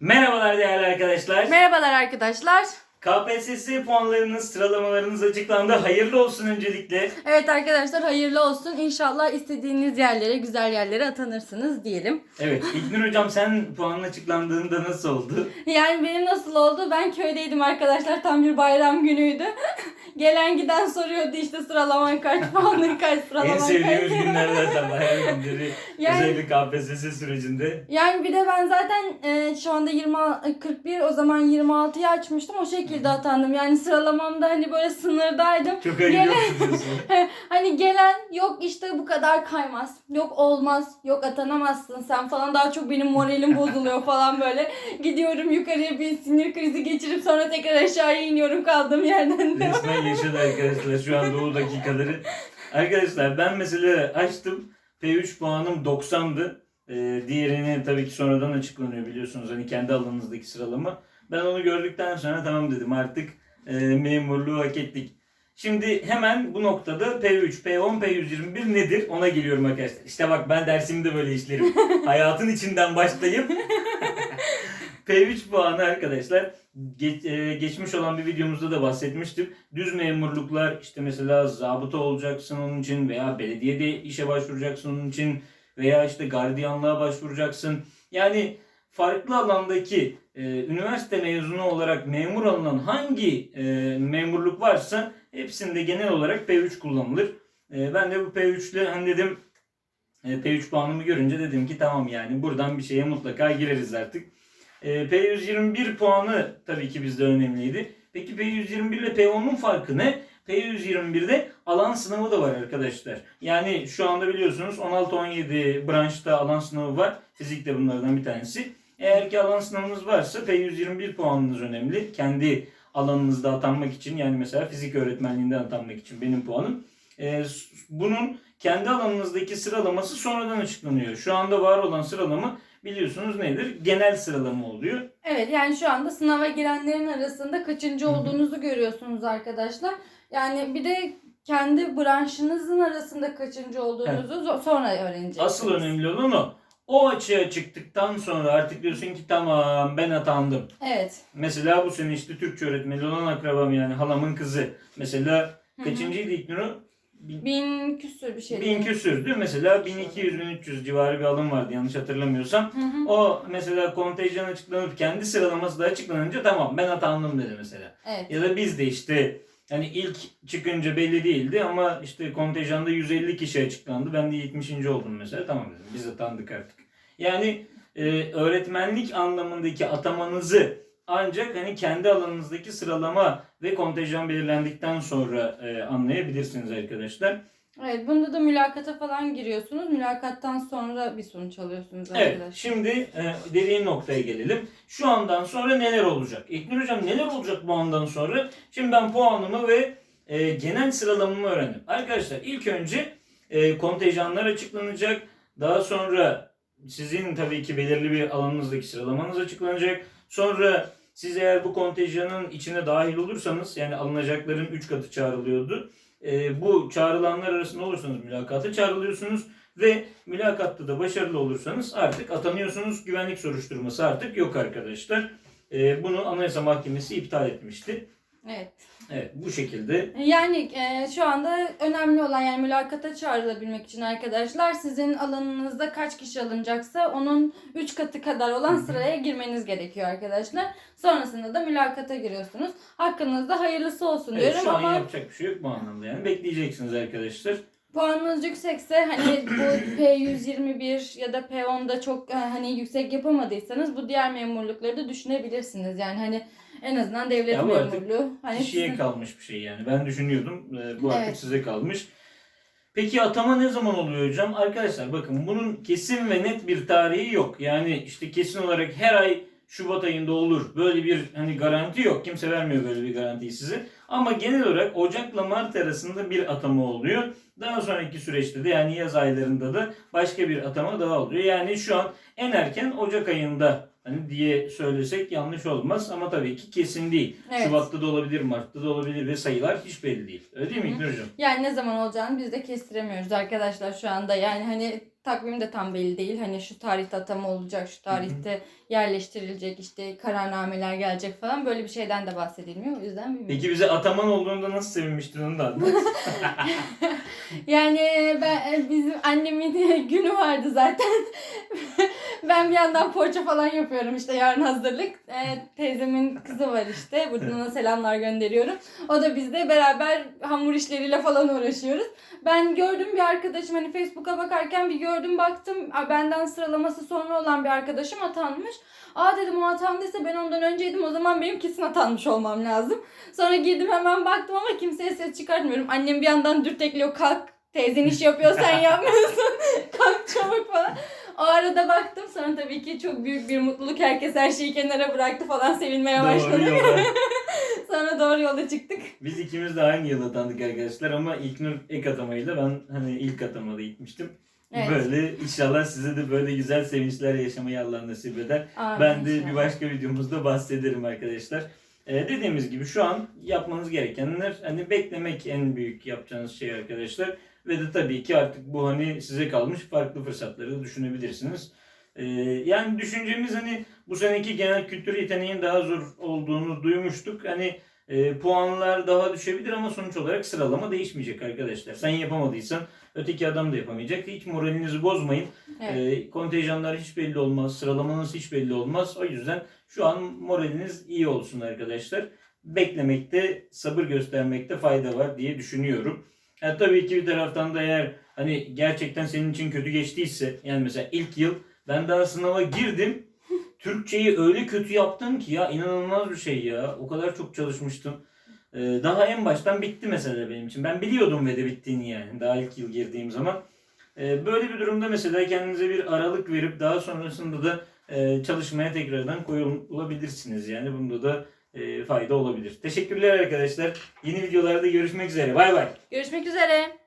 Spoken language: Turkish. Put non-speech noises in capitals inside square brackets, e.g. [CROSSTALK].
Merhabalar değerli arkadaşlar. Merhabalar arkadaşlar. KPSS puanlarınız, sıralamalarınız açıklandı. Hayırlı olsun öncelikle. Evet arkadaşlar hayırlı olsun. İnşallah istediğiniz yerlere, güzel yerlere atanırsınız diyelim. Evet, İlknur Hocam sen puanın açıklandığında nasıl oldu? [LAUGHS] Yani benim nasıl oldu? Ben köydeydim arkadaşlar. Tam bir bayram günüydü. [LAUGHS] Gelen giden soruyordu işte sıralaman kaç, [LAUGHS] puanın kaç, en sıralaman sevdiğimiz kaç. günler zaten bayram günleri. Yani- Özellikle KPSS sürecinde. Yani bir de ben zaten e, şu anda 20 41 o zaman 26'yı açmıştım. O şekilde atandım. Yani sıralamamda hani böyle sınırdaydım. Çok diyorsun. [LAUGHS] Hani gelen yok işte bu kadar kaymaz. Yok olmaz. Yok atanamazsın sen falan. Daha çok benim moralim [LAUGHS] bozuluyor falan böyle. Gidiyorum yukarıya bir sinir krizi geçirip sonra tekrar aşağıya iniyorum kaldığım yerden de. Resmen yaşadı arkadaşlar şu anda o dakikaları. Arkadaşlar ben mesela açtım. P3 puanım 90'dı. Ee, diğerini tabii ki sonradan açıklanıyor biliyorsunuz hani kendi alanınızdaki sıralama. Ben onu gördükten sonra tamam dedim artık e, memurluğu hak ettik. Şimdi hemen bu noktada P3, P10, P121 nedir ona geliyorum arkadaşlar. İşte bak ben dersimde böyle işlerim. [LAUGHS] Hayatın içinden başlayıp [LAUGHS] P3 puanı arkadaşlar geç- e, geçmiş olan bir videomuzda da bahsetmiştim. Düz memurluklar işte mesela zabıta olacaksın onun için veya belediyede işe başvuracaksın onun için veya işte gardiyanlığa başvuracaksın. Yani farklı alandaki e, üniversite mezunu olarak memur alınan hangi e, memurluk varsa hepsinde genel olarak P3 kullanılır. E, ben de bu P3 ile hani dedim e, P3 puanımı görünce dedim ki tamam yani buradan bir şeye mutlaka gireriz artık. E, P121 puanı tabii ki bizde önemliydi. Peki P121 ile P10'un farkı ne? P121'de alan sınavı da var arkadaşlar. Yani şu anda biliyorsunuz 16-17 branşta alan sınavı var. Fizik de bunlardan bir tanesi. Eğer ki alan sınavınız varsa P121 puanınız önemli. Kendi alanınızda atanmak için yani mesela fizik öğretmenliğinden atanmak için benim puanım. E, bunun kendi alanınızdaki sıralaması sonradan açıklanıyor. Şu anda var olan sıralama biliyorsunuz nedir? Genel sıralama oluyor. Evet yani şu anda sınava girenlerin arasında kaçıncı olduğunuzu görüyorsunuz arkadaşlar. Yani bir de kendi branşınızın arasında kaçıncı olduğunuzu zo- sonra öğreneceksiniz. Asıl önemli olan o. O açığa çıktıktan sonra artık diyorsun ki tamam ben atandım. Evet. Mesela bu sene işte Türkçe öğretmeni olan akrabam yani halamın kızı. Mesela kaçıncıydı İlknur'u? Bin, Bin küsür bir şey. bin küsürdü. Mesela 1200-1300 civarı bir alım vardı yanlış hatırlamıyorsam. Hı hı. O mesela kontenjan açıklanıp kendi sıralaması da açıklanınca tamam ben atandım dedi mesela. Evet. Ya da biz de işte yani ilk çıkınca belli değildi ama işte kontenjanda 150 kişi açıklandı. Ben de 70. oldum mesela. Tamam dedim biz atandık artık. Yani e, öğretmenlik anlamındaki atamanızı ancak hani kendi alanınızdaki sıralama ve kontenjan belirlendikten sonra e, anlayabilirsiniz arkadaşlar. Evet bunda da mülakata falan giriyorsunuz. Mülakattan sonra bir sonuç alıyorsunuz Evet arkadaşlar. şimdi e, dediğin noktaya gelelim. Şu andan sonra neler olacak? İlknur Hocam neler olacak bu andan sonra? Şimdi ben puanımı ve e, genel sıralamamı öğrendim. Arkadaşlar ilk önce e, kontenjanlar açıklanacak. Daha sonra sizin tabii ki belirli bir alanınızdaki sıralamanız açıklanacak. Sonra siz eğer bu kontenjanın içine dahil olursanız yani alınacakların 3 katı çağrılıyordu. E, bu çağrılanlar arasında olursanız mülakata çağrılıyorsunuz ve mülakatta da başarılı olursanız artık atanıyorsunuz. Güvenlik soruşturması artık yok arkadaşlar. E, bunu Anayasa Mahkemesi iptal etmişti. Evet. Evet bu şekilde. Yani e, şu anda önemli olan yani mülakata çağrılabilmek için arkadaşlar sizin alanınızda kaç kişi alınacaksa onun 3 katı kadar olan sıraya girmeniz gerekiyor arkadaşlar. Sonrasında da mülakata giriyorsunuz. Hakkınızda hayırlısı olsun Evet, diyorum şu an ama yapacak bir şey yok bu anlamda yani. Bekleyeceksiniz arkadaşlar. Puanınız yüksekse hani bu [COUGHS] P121 ya da P10'da çok e, hani yüksek yapamadıysanız bu diğer memurlukları da düşünebilirsiniz. Yani hani en azından devlet artık memurluğu. Hani Kişiye sizin- kalmış bir şey yani. Ben düşünüyordum. e, Bu artık Evet. size kalmış. Peki atama ne zaman oluyor hocam? Arkadaşlar bakın bunun kesin ve net bir tarihi yok. Yani işte kesin olarak her ay Şubat ayında olur. Böyle bir hani garanti yok. Kimse vermiyor böyle bir garantiyi size. Ama genel olarak Ocak'la Mart arasında bir atama oluyor. Daha sonraki süreçte de yani yaz aylarında da başka bir atama daha oluyor. Yani şu an en erken Ocak ayında hani diye söylesek yanlış olmaz ama tabii ki kesin değil. Evet. Şubat'ta da olabilir, Mart'ta da olabilir ve sayılar hiç belli değil. Öyle değil mi. İlknur Hocam? Yani ne zaman olacağını biz de kestiremiyoruz arkadaşlar şu anda. Yani hani takvim de tam belli değil. Hani şu tarihte atama olacak, şu tarihte yerleştirilecek, işte kararnameler gelecek falan. Böyle bir şeyden de bahsedilmiyor. O yüzden bilmiyorum. Peki bize ataman olduğunda nasıl sevinmiştin onu da anlat. [LAUGHS] [LAUGHS] Yani ben e, bizim annemin [LAUGHS] günü vardı zaten. Ben bir yandan poğaça falan yapıyorum işte yarın hazırlık. E, teyzemin kızı var işte. Buradan ona selamlar gönderiyorum. O da bizde beraber hamur işleriyle falan uğraşıyoruz. Ben gördüm bir arkadaşım hani Facebook'a bakarken bir gördüm baktım. Benden sıralaması sonra olan bir arkadaşım atanmış. Aa dedim o atandıysa ben ondan önceydim o zaman benim kesin atanmış olmam lazım. Sonra girdim hemen baktım ama kimseye ses çıkartmıyorum. Annem bir yandan dürtekliyor kalk teyzen iş yapıyor sen [LAUGHS] yapmıyorsun. [LAUGHS] kalk çabuk falan. O arada baktım sonra tabii ki çok büyük bir mutluluk. Herkes her şeyi kenara bıraktı falan sevinmeye Doğru başladı. yola. [LAUGHS] sonra doğru yola çıktık. Biz ikimiz de aynı yıl atandık arkadaşlar ama İlknur ek atamayla ben hani ilk atamada gitmiştim. Evet. Böyle inşallah size de böyle güzel sevinçler yaşamayı Allah nasip eder. Amin Ben de inşallah. bir başka videomuzda bahsederim arkadaşlar. Ee, dediğimiz gibi şu an yapmanız gerekenler hani beklemek en büyük yapacağınız şey arkadaşlar. Ve de tabii ki artık bu hani size kalmış farklı fırsatları düşünebilirsiniz. Ee, yani düşüncemiz hani bu seneki genel kültür yeteneğin daha zor olduğunu duymuştuk. Hani e, puanlar daha düşebilir ama sonuç olarak sıralama değişmeyecek arkadaşlar. Sen yapamadıysan öteki adam da yapamayacak. Hiç moralinizi bozmayın. Evet. Ee, kontenjanlar hiç belli olmaz, sıralamanız hiç belli olmaz. O yüzden şu an moraliniz iyi olsun arkadaşlar. Beklemekte, sabır göstermekte fayda var diye düşünüyorum. Yani tabii ki bir taraftan da eğer hani gerçekten senin için kötü geçtiyse yani mesela ilk yıl ben daha sınava girdim. [LAUGHS] Türkçeyi öyle kötü yaptım ki ya inanılmaz bir şey ya. O kadar çok çalışmıştım. Ee, daha en baştan bitti mesela benim için. Ben biliyordum ve de bittiğini yani. Daha ilk yıl girdiğim zaman. Ee, Böyle bir durumda mesela kendinize bir aralık verip daha sonrasında da e, çalışmaya tekrardan koyulabilirsiniz. Yani bunda da e, fayda olabilir. Teşekkürler arkadaşlar. Yeni videolarda görüşmek üzere. Bay bay. Görüşmek üzere.